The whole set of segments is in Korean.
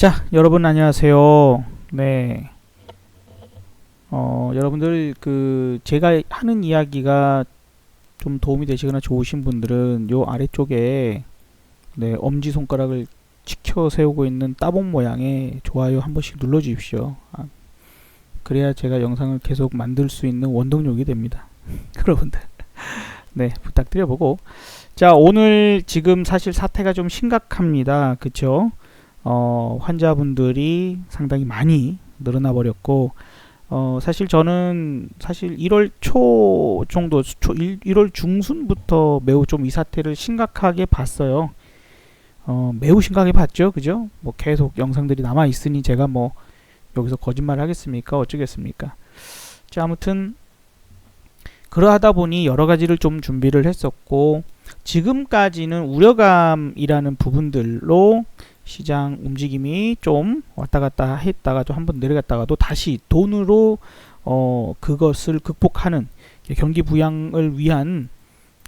자, 여러분 안녕하세요. 네. 어, 여러분들 그 제가 하는 이야기가 좀 도움이 되시거나 좋으신 분들은 요 아래쪽에 네, 엄지 손가락을 치켜 세우고 있는 따봉 모양의 좋아요 한 번씩 눌러 주십시오. 아, 그래야 제가 영상을 계속 만들 수 있는 원동력이 됩니다. 여러분들. 네, 부탁드려 보고 자, 오늘 지금 사실 사태가 좀 심각합니다. 그쵸? 어, 환자분들이 상당히 많이 늘어나 버렸고, 어, 사실 저는 사실 1월 초 정도, 초, 1, 1월 중순부터 매우 좀 이 사태를 심각하게 봤어요. 어, 매우 심각하게 봤죠. 그죠? 뭐 계속 영상들이 남아 있으니 제가 뭐 여기서 거짓말 하겠습니까? 어쩌겠습니까? 자, 아무튼 그러하다 보니 여러 가지를 좀 준비를 했었고, 지금까지는 우려감이라는 부분들로 시장 움직임이 좀 왔다 갔다 했다가 또 한 번 내려갔다가도 다시 돈으로 어 그것을 극복하는 경기 부양을 위한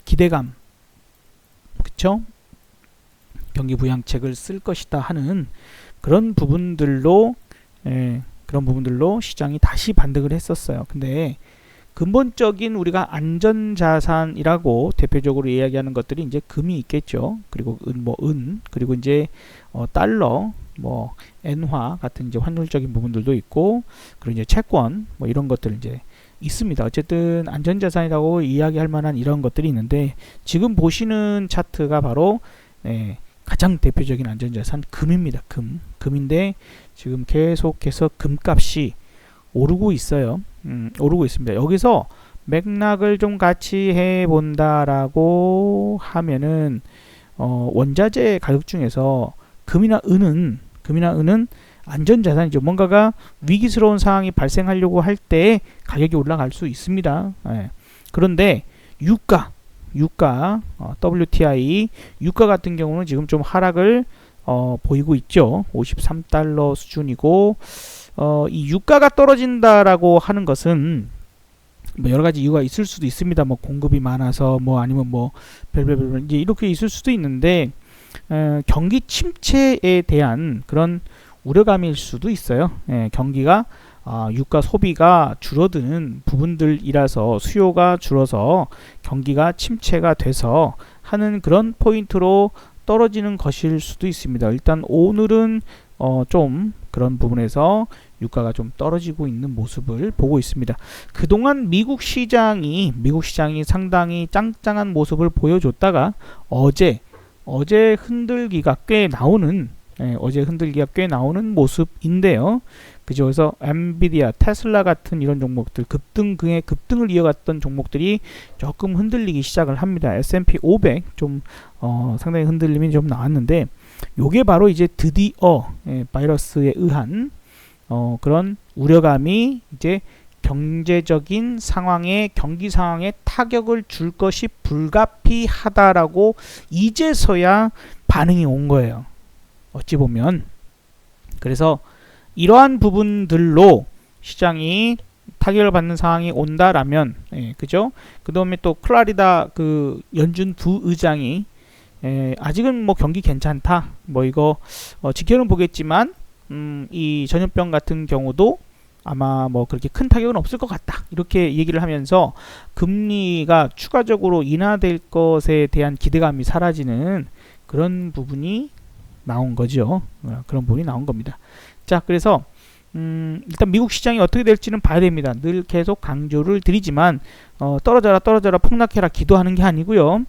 기대감. 그쵸? 경기 부양책을 쓸 것이다 하는 그런 부분들로 예, 그런 부분들로 시장이 다시 반등을 했었어요. 근데 근본적인 우리가 안전자산이라고 대표적으로 이야기하는 것들이 이제 금이 있겠죠. 그리고 은, 뭐, 은, 그리고 이제, 어, 달러, 뭐, 엔화 같은 이제 환율적인 부분들도 있고, 그리고 이제 채권, 뭐 이런 것들 이제 있습니다. 어쨌든 안전자산이라고 이야기할 만한 이런 것들이 있는데, 지금 보시는 차트가 바로, 네, 가장 대표적인 안전자산 금입니다. 금. 금인데, 지금 계속해서 금값이 오르고 있어요. 음, 오르고 있습니다. 여기서 맥락을 좀 같이 해 본다라고 하면은 어, 원자재 가격 중에서 금이나 은은 금이나 은은 안전자산이죠. 뭔가가 위기스러운 상황이 발생하려고 할 때 가격이 올라갈 수 있습니다. 예. 그런데 유가, 유가, 어, WTI, 유가 같은 경우는 지금 좀 하락을 어, 보이고 있죠. 53달러 수준이고 어, 이 유가가 떨어진다라고 하는 것은 뭐 여러 가지 이유가 있을 수도 있습니다. 뭐 공급이 많아서 뭐 아니면 뭐 별별별 이제 이렇게 있을 수도 있는데 어, 경기 침체에 대한 그런 우려감일 수도 있어요. 예, 경기가 아, 유가 소비가 줄어드는 부분들이라서 수요가 줄어서 경기가 침체가 돼서 하는 그런 포인트로 떨어지는 것일 수도 있습니다. 일단 오늘은 어, 좀 그런 부분에서 유가가 좀 떨어지고 있는 모습을 보고 있습니다. 그동안 미국 시장이 미국 시장이 상당히 짱짱한 모습을 보여줬다가 어제 어제 흔들기가 꽤 나오는 예, 어제 흔들기가 꽤 나오는 모습인데요. 그죠? 그래서 엔비디아, 테슬라 같은 이런 종목들 급등에 급등을 이어갔던 종목들이 조금 흔들리기 시작을 합니다. S&P 500 좀 어, 상당히 흔들림이 좀 나왔는데 요게 바로 이제 드디어 예, 바이러스에 의한 어, 그런 우려감이 이제 경제적인 상황에 경기 상황에 타격을 줄 것이 불가피하다라고 이제서야 반응이 온 거예요. 어찌 보면 그래서 이러한 부분들로 시장이 타격을 받는 상황이 온다라면 예, 그죠? 그다음에 또 클라리다 그 연준 부의장이 예, 아직은 뭐 경기 괜찮다. 뭐 이거 어, 지켜는 보겠지만 음, 이 전염병 같은 경우도 아마 뭐 그렇게 큰 타격은 없을 것 같다. 이렇게 얘기를 하면서 금리가 추가적으로 인하될 것에 대한 기대감이 사라지는 그런 부분이 나온 거죠. 어, 그런 부분이 나온 겁니다. 자, 그래서 음, 일단 미국 시장이 어떻게 될지는 봐야 됩니다. 늘 계속 강조를 드리지만 어, 떨어져라 떨어져라 폭락해라 기도하는 게 아니고요.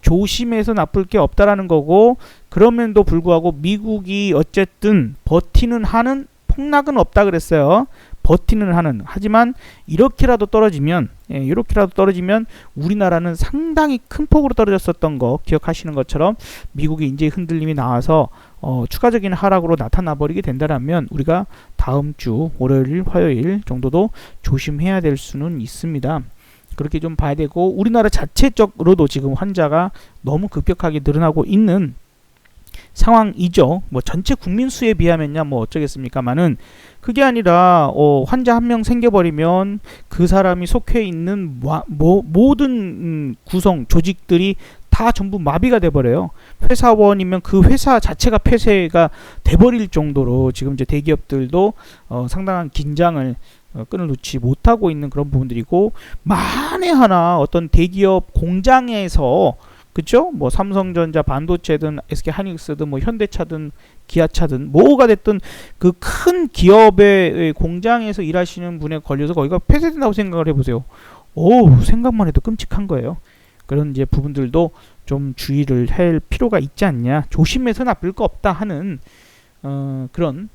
조심해서 나쁠 게 없다라는 거고 그럼에도 불구하고 미국이 어쨌든 버티는 한은 폭락은 없다 그랬어요. 버티는 한은 하지만 이렇게라도 떨어지면 예, 이렇게라도 떨어지면 우리나라는 상당히 큰 폭으로 떨어졌었던 거 기억하시는 것처럼 미국이 이제 흔들림이 나와서 어, 추가적인 하락으로 나타나 버리게 된다면 우리가 다음 주 월요일 화요일 정도도 조심해야 될 수는 있습니다. 그렇게 좀 봐야 되고 우리나라 자체적으로도 지금 환자가 너무 급격하게 늘어나고 있는 상황이죠. 뭐 전체 국민 수에 비하면야 뭐 어쩌겠습니까만은 그게 아니라 어 환자 한 명 생겨버리면 그 사람이 속해 있는 모, 모든 음, 구성 조직들이 다 전부 마비가 돼버려요. 회사원이면 그 회사 자체가 폐쇄가 돼버릴 정도로 지금 이제 대기업들도 어, 상당한 긴장을 어, 끈을 놓지 못하고 있는 그런 부분들이고 만에 하나 어떤 대기업 공장에서 그쵸? 뭐 삼성전자 반도체든 SK 하이닉스든 뭐 현대차든 기아차든 뭐가 됐든 그 큰 기업의 공장에서 일하시는 분에 걸려서 거기가 폐쇄된다고 생각을 해보세요. 오 생각만 해도 끔찍한 거예요. 그런 이제 부분들도 좀 주의를 할 필요가 있지 않냐. 조심해서 나쁠 거 없다 하는 어, 그런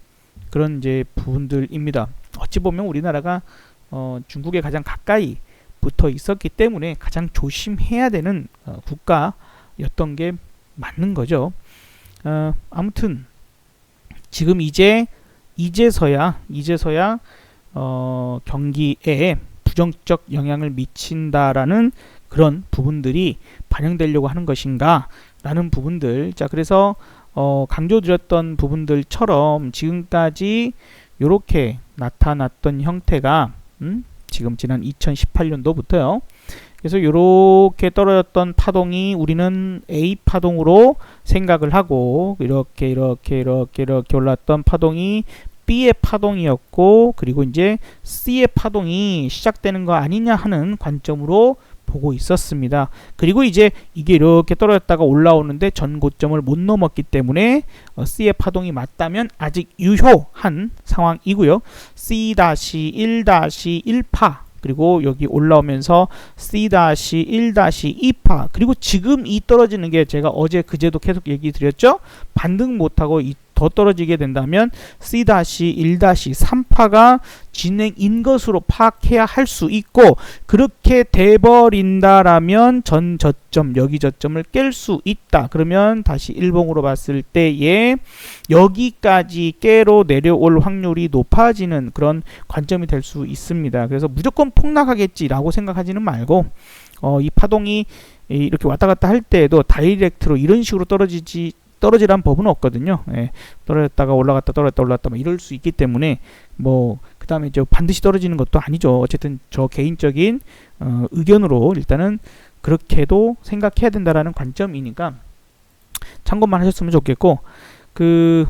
그런 이제 부분들입니다. 어찌 보면 우리나라가 어, 중국에 가장 가까이 붙어 있었기 때문에 가장 조심해야 되는 어, 국가였던 게 맞는 거죠. 어, 아무튼 지금 이제 이제서야 이제서야 어, 경기에 부정적 영향을 미친다라는 그런 부분들이 반영되려고 하는 것인가 라는 부분들. 자, 그래서 어, 강조드렸던 부분들처럼 지금까지 이렇게 나타났던 형태가 음? 지금 지난 2018년도부터요. 그래서 이렇게 떨어졌던 파동이 우리는 A 파동으로 생각을 하고 이렇게 이렇게 이렇게 이렇게 올랐던 파동이 B의 파동이었고 그리고 이제 C의 파동이 시작되는 거 아니냐 하는 관점으로 보고 있었습니다. 그리고 이제 이게 이렇게 떨어졌다가 올라오는데 전 고점을 못 넘었기 때문에 어, C의 파동이 맞다면 아직 유효한 상황이고요. C-1-1파 그리고 여기 올라오면서 C-1-2파 그리고 지금 이 떨어지는 게 제가 어제 그제도 계속 얘기 드렸죠. 반등 못하고 이 더 떨어지게 된다면 C-1-3파가 진행인 것으로 파악해야 할 수 있고 그렇게 돼버린다라면 전 저점 여기 저점을 깰 수 있다. 그러면 다시 일봉으로 봤을 때에 여기까지 깨로 내려올 확률이 높아지는 그런 관점이 될 수 있습니다. 그래서 무조건 폭락하겠지라고 생각하지는 말고 어, 이 파동이 이렇게 왔다 갔다 할 때에도 다이렉트로 이런 식으로 떨어지지 떨어지란 법은 없거든요. 예, 떨어졌다가 올라갔다 떨어졌다 올라갔다 뭐 이럴 수 있기 때문에 뭐 그다음에 저 반드시 떨어지는 것도 아니죠. 어쨌든 저 개인적인 어, 의견으로 일단은 그렇게도 생각해야 된다라는 관점이니까 참고만 하셨으면 좋겠고 그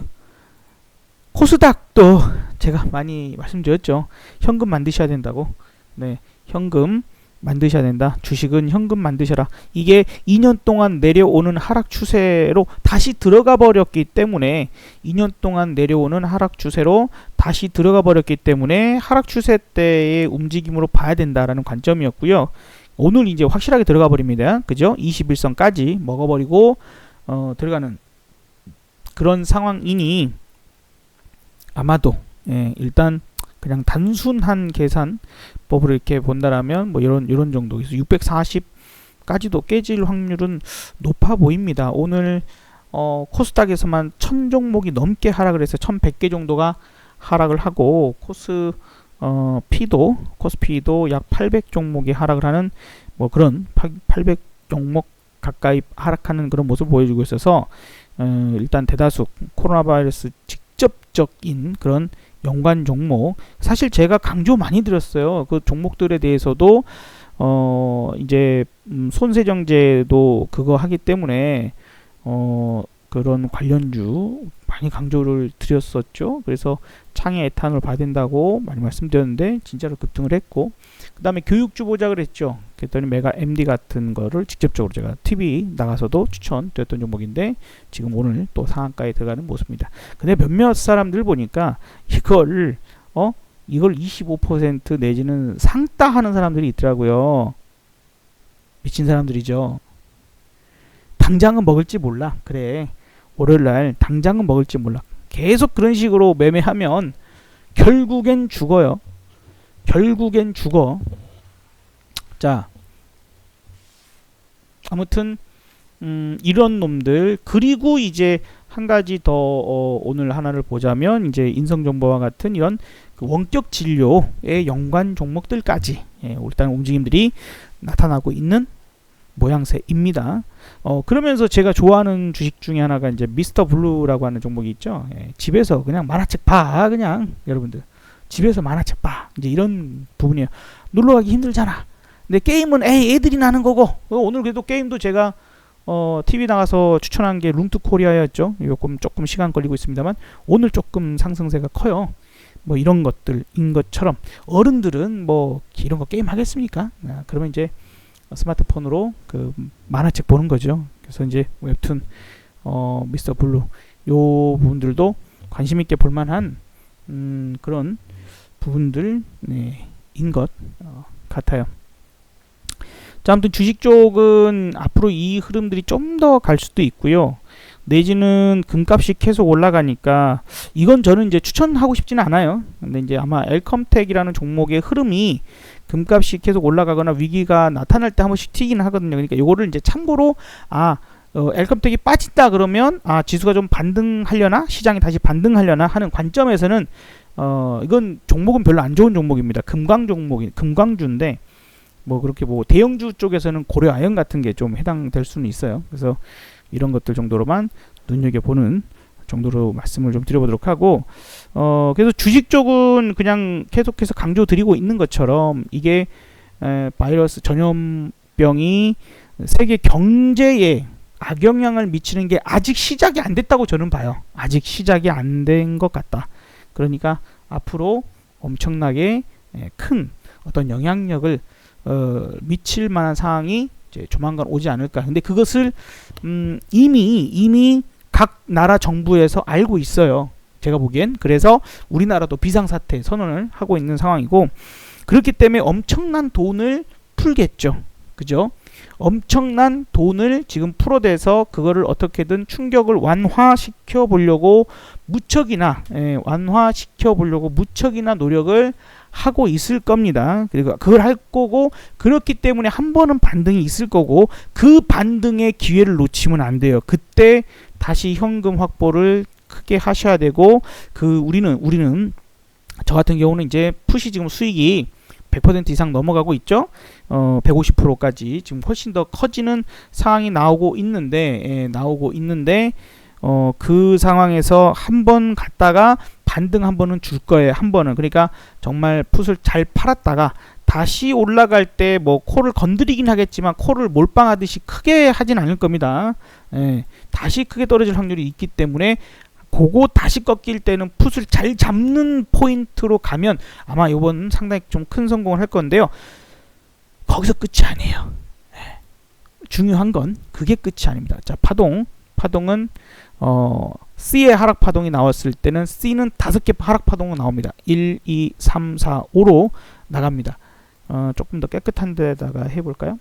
코스닥도 제가 많이 말씀드렸죠. 현금 만드셔야 된다고. 네, 현금 만드셔야 된다. 주식은 현금 만드셔라. 이게 2년 동안 내려오는 하락 추세로 다시 들어가 버렸기 때문에 2년 동안 내려오는 하락 추세로 다시 들어가 버렸기 때문에 하락 추세 때의 움직임으로 봐야 된다라는 관점이었고요. 오늘 이제 확실하게 들어가 버립니다. 그죠? 21선까지 먹어버리고 어, 들어가는 그런 상황이니 아마도 예, 일단 그냥 단순한 계산법을 이렇게 본다라면 뭐 이런 이런 정도. 그래서 640까지도 깨질 확률은 높아 보입니다. 오늘 어, 코스닥에서만 1000 종목이 넘게 하락을 해서 1100개 정도가 하락을 하고 코스 어, 피도 코스피도 약 800 종목이 하락을 하는 뭐 그런 800 종목 가까이 하락하는 그런 모습을 보여주고 있어서 어, 일단 대다수 코로나 바이러스 직접적인 그런 연관 종목 사실 제가 강조 많이 드렸어요. 그 종목들에 대해서도 어 이제 음 손세정제도 그거 하기 때문에 어 그런 관련주 많이 강조를 드렸었죠. 그래서 창에 에탄올 받은다고 많이 말씀드렸는데 진짜로 급등을 했고 그 다음에 교육주 보자 그랬죠. 그랬더니 메가 MD 같은 거를 직접적으로 제가 TV 나가서도 추천드렸던 종목인데 지금 오늘 또 상한가에 들어가는 모습입니다. 근데 몇몇 사람들 보니까 이걸 어 이걸 25% 내지는 상따 하는 사람들이 있더라고요. 미친 사람들이죠. 당장은 먹을지 몰라. 그래. 월요일 날 당장은 먹을지 몰라. 계속 그런 식으로 매매하면 결국엔 죽어요. 결국엔 죽어. 자, 아무튼 음, 이런 놈들 그리고 이제 한 가지 더 어, 오늘 하나를 보자면 이제 인성정보와 같은 이런 그 원격 진료의 연관 종목들까지 예, 일단 움직임들이 나타나고 있는 모양새입니다. 어, 그러면서 제가 좋아하는 주식 중에 하나가 이제 미스터 블루라고 하는 종목이 있죠. 예, 집에서 그냥 만화책 봐, 그냥 여러분들 집에서 만화책 봐. 이제 이런 부분이에요. 놀러 가기 힘들잖아. 근데 게임은 에이 애들이 나는 거고 어, 오늘 그래도 게임도 제가 어, TV 나가서 추천한 게 룸투 코리아였죠. 조금 조금 시간 걸리고 있습니다만 오늘 조금 상승세가 커요. 뭐 이런 것들인 것처럼 어른들은 뭐 이런 거 게임 하겠습니까? 아, 그러면 이제 스마트폰으로 그 만화책 보는 거죠. 그래서 이제 웹툰 어 미스터 블루 요 부분들도 관심 있게 볼 만한 음, 그런 부분들 네, 인것 어, 같아요. 자, 아무튼 주식 쪽은 앞으로 이 흐름들이 좀 더 갈 수도 있고요. 내지는 금값이 계속 올라가니까 이건 저는 이제 추천하고 싶지는 않아요. 근데 이제 아마 엘컴텍이라는 종목의 흐름이 금값이 계속 올라가거나 위기가 나타날 때 한 번씩 튀기는 하거든요. 그러니까 요거를 이제 참고로 아 어, 엘컴텍이 빠진다 그러면 아 지수가 좀 반등하려나 시장이 다시 반등하려나 하는 관점에서는 어 이건 종목은 별로 안 좋은 종목입니다. 금광 종목이 금광주인데 뭐 그렇게 뭐 대형주 쪽에서는 고려 아연 같은 게 좀 해당될 수는 있어요. 그래서 이런 것들 정도로만 눈여겨 보는 정도로 말씀을 좀 드려보도록 하고 어 그래서 주식 쪽은 그냥 계속해서 강조 드리고 있는 것처럼 이게 에, 바이러스 전염병이 세계 경제에 악영향을 미치는 게 아직 시작이 안 됐다고 저는 봐요. 아직 시작이 안 된 것 같다. 그러니까 앞으로 엄청나게 에, 큰 어떤 영향력을 어, 미칠 만한 상황이 이제 조만간 오지 않을까. 근데 그것을 음, 이미 이미 각 나라 정부에서 알고 있어요. 제가 보기엔 그래서 우리나라도 비상사태 선언을 하고 있는 상황이고 그렇기 때문에 엄청난 돈을 풀겠죠. 그죠? 엄청난 돈을 지금 풀어대서 그거를 어떻게든 충격을 완화시켜 보려고 무척이나 예, 완화시켜 보려고 무척이나 노력을 하고 있을 겁니다. 그리고 그걸 할 거고 그렇기 때문에 한 번은 반등이 있을 거고 그 반등의 기회를 놓치면 안 돼요. 그때 다시 현금 확보를 크게 하셔야 되고 그 우리는 우리는 저 같은 경우는 이제 푸시 지금 수익이 100% 이상 넘어가고 있죠. 어, 150%까지 지금 훨씬 더 커지는 상황이 나오고 있는데 예, 나오고 있는데 어, 그 상황에서 한 번 갔다가 반등 한 번은 줄 거예요. 한 번은. 그러니까 정말 풋을 잘 팔았다가 다시 올라갈 때 뭐 코를 건드리긴 하겠지만 코를 몰빵하듯이 크게 하진 않을 겁니다. 예, 다시 크게 떨어질 확률이 있기 때문에 그거 다시 꺾일 때는 풋을 잘 잡는 포인트로 가면 아마 이번 상당히 좀 큰 성공을 할 건데요. 거기서 끝이 아니에요. 예, 중요한 건 그게 끝이 아닙니다. 자, 파동. 파동은 어, C의 하락 파동이 나왔을 때는 C는 다섯 개 하락 파동이 나옵니다. 1, 2, 3, 4, 5로 나갑니다. 어, 조금 더 깨끗한 데다가 해볼까요?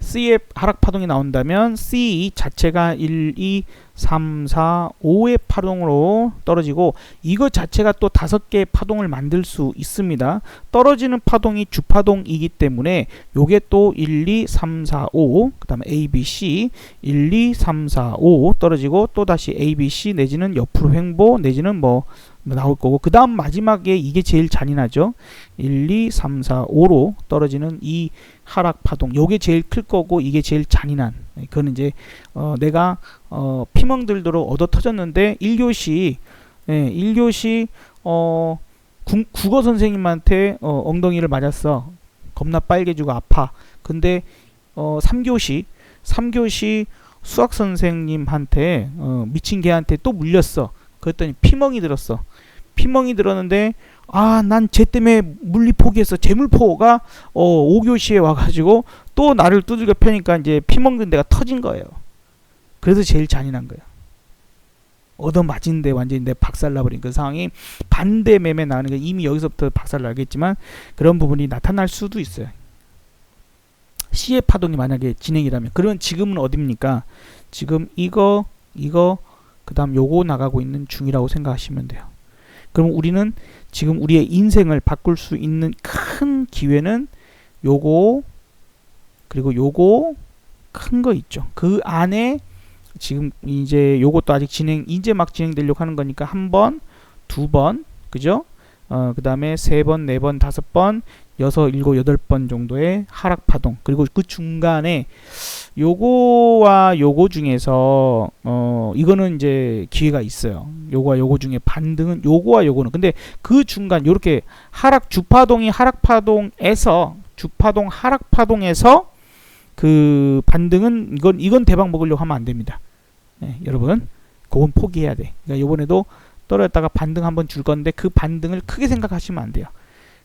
C의 하락 파동이 나온다면 C 자체가 1, 2, 3, 4, 5의 파동으로 떨어지고 이것 자체가 또 다섯 개의 파동을 만들 수 있습니다. 떨어지는 파동이 주파동이기 때문에 요게 또 1, 2, 3, 4, 5 그 다음에 A, B, C 1, 2, 3, 4, 5 떨어지고 또 다시 A, B, C 내지는 옆으로 횡보 내지는 뭐 나올 거고 그 다음 마지막에 이게 제일 잔인하죠? 1, 2, 3, 4, 5로 떨어지는 이 하락 파동. 요게 제일 클 거고 이게 제일 잔인한. 그거는 이제 어 내가 어 피멍 들도록 얻어 터졌는데 1교시 예, 1교시 어 구, 국어 선생님한테 어, 엉덩이를 맞았어. 겁나 빨개지고 아파. 근데 어 3교시 3교시 수학 선생님한테 어, 미친 개한테 또 물렸어 그랬더니 피멍이 들었어. 피멍이 들었는데 아 난 쟤 때문에 물리 포기했어. 재물포가 어 5교시에 와가지고 또 나를 두들겨 패니까 이제 피멍든 데가 터진 거예요. 그래서 제일 잔인한 거예요 얻어 맞은데 완전히 내 박살나버린 그 상황이 반대 매매 나는 게 이미 여기서부터 박살나겠지만 그런 부분이 나타날 수도 있어요. C의 파동이 만약에 진행이라면. 그러면 지금은 어딥니까? 지금 이거 이거 그 다음 요거 나가고 있는 중이라고 생각하시면 돼요 그럼 우리는 지금 우리의 인생을 바꿀 수 있는 큰 기회는 요거 그리고 요거 큰 거 있죠. 그 안에 지금 이제 요것도 아직 진행 이제 막 진행되려고 하는 거니까 한 번, 두 번, 그죠? 어, 그 다음에 세 번, 네 번, 다섯 번, 여섯, 일곱, 여덟 번 정도의 하락 파동. 그리고 그 중간에 요거와 요거 중에서 어 이거는 이제 기회가 있어요. 요거와 요거 중에 반등은 요거와 요거는 근데 그 중간 요렇게 하락 주파동이 하락 파동에서 주파동 하락 파동에서 그 반등은 이건 이건 대박 먹으려고 하면 안 됩니다. 네, 여러분 그건 포기해야 돼. 그러니까 이번에도 떨어졌다가 반등 한번 줄 건데 그 반등을 크게 생각하시면 안 돼요.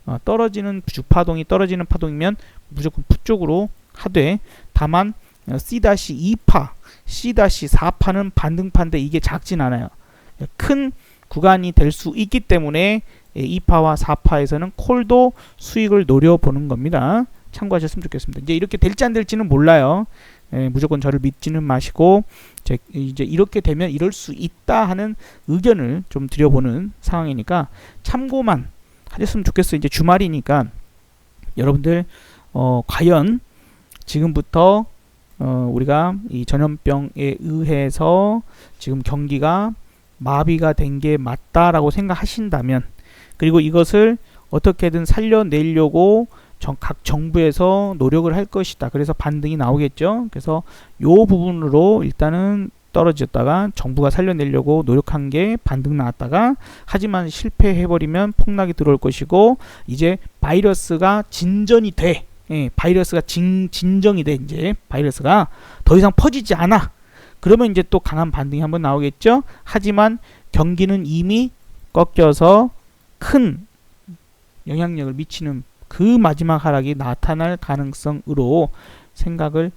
어, 떨어지는 주파동이 떨어지는 파동이면 무조건 푸 쪽으로 하되 다만 어, C-2파, C-4파는 반등파인데 이게 작진 않아요. 큰 구간이 될 수 있기 때문에 2파와 4파에서는 콜도 수익을 노려보는 겁니다. 참고하셨으면 좋겠습니다. 이제 이렇게 될지 안 될지는 몰라요. 예, 무조건 저를 믿지는 마시고 제, 이제 이렇게 되면 이럴 수 있다 하는 의견을 좀 드려보는 상황이니까 참고만 하셨으면 좋겠어요. 이제 주말이니까 여러분들 어, 과연 지금부터 어, 우리가 이 전염병에 의해서 지금 경기가 마비가 된 게 맞다라고 생각하신다면 그리고 이것을 어떻게든 살려내려고 정, 각 정부에서 노력을 할 것이다. 그래서 반등이 나오겠죠. 그래서 요 부분으로 일단은 떨어졌다가 정부가 살려내려고 노력한 게 반등 나왔다가 하지만 실패해버리면 폭락이 들어올 것이고 이제 바이러스가 진전이 돼. 예, 바이러스가 진, 진정이 돼 이제 바이러스가 더 이상 퍼지지 않아. 그러면 이제 또 강한 반등이 한번 나오겠죠. 하지만 경기는 이미 꺾여서 큰 영향력을 미치는 그 마지막 하락이 나타날 가능성으로 생각을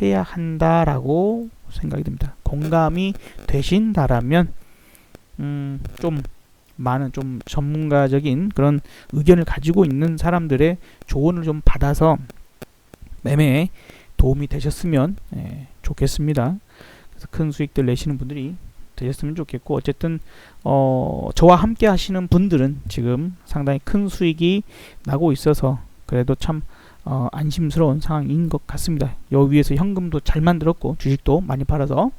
해야 한다라고 생각이 듭니다. 공감이 되신다라면 음, 좀 많은 좀 전문가적인 그런 의견을 가지고 있는 사람들의 조언을 좀 받아서 매매에 도움이 되셨으면 예, 좋겠습니다. 그래서 큰 수익들 내시는 분들이 되셨으면 좋겠고 어쨌든 어, 저와 함께 하시는 분들은 지금 상당히 큰 수익이 나고 있어서 그래도 참 어, 안심스러운 상황인 것 같습니다. 여 위에서 현금도 잘 만들었고 주식도 많이 팔아서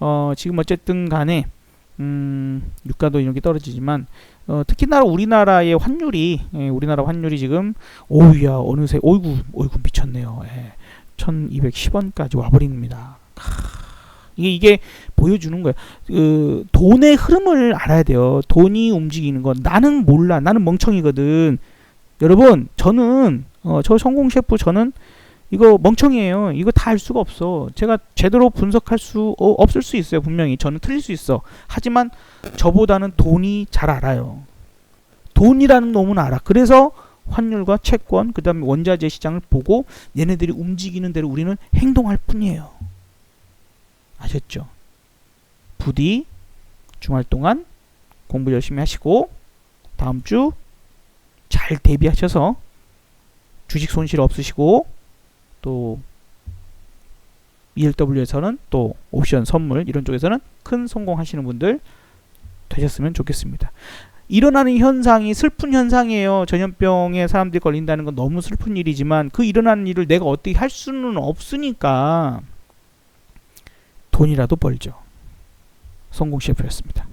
어, 지금 어쨌든 간에 음, 유가도 이렇게 떨어지지만 어, 특히나 우리나라의 환율이 예, 우리나라 환율이 지금 오우야 어느새 오이구 오이구 미쳤네요. 예, 1210원까지 와버립니다. 이게 이게 보여주는 거예요. 그 돈의 흐름을 알아야 돼요. 돈이 움직이는 건 나는 몰라. 나는 멍청이거든. 여러분, 저는 어, 저 성공 셰프 저는 이거 멍청이에요. 이거 다알 수가 없어. 제가 제대로 분석할 수 어, 없을 수 있어요. 분명히 저는 틀릴 수 있어. 하지만 저보다는 돈이 잘 알아요. 돈이라는 놈은 알아. 그래서 환율과 채권, 그 다음에 원자재 시장을 보고 얘네들이 움직이는 대로 우리는 행동할 뿐이에요. 아셨죠? 부디 주말 동안 공부 열심히 하시고 다음 주 잘 대비하셔서 주식 손실 없으시고 또 ELW에서는 또 옵션 선물 이런 쪽에서는 큰 성공하시는 분들 되셨으면 좋겠습니다. 일어나는 현상이 슬픈 현상이에요. 전염병에 사람들이 걸린다는 건 너무 슬픈 일이지만 그 일어나는 일을 내가 어떻게 할 수는 없으니까 돈이라도 벌죠. 성공 셰프였습니다.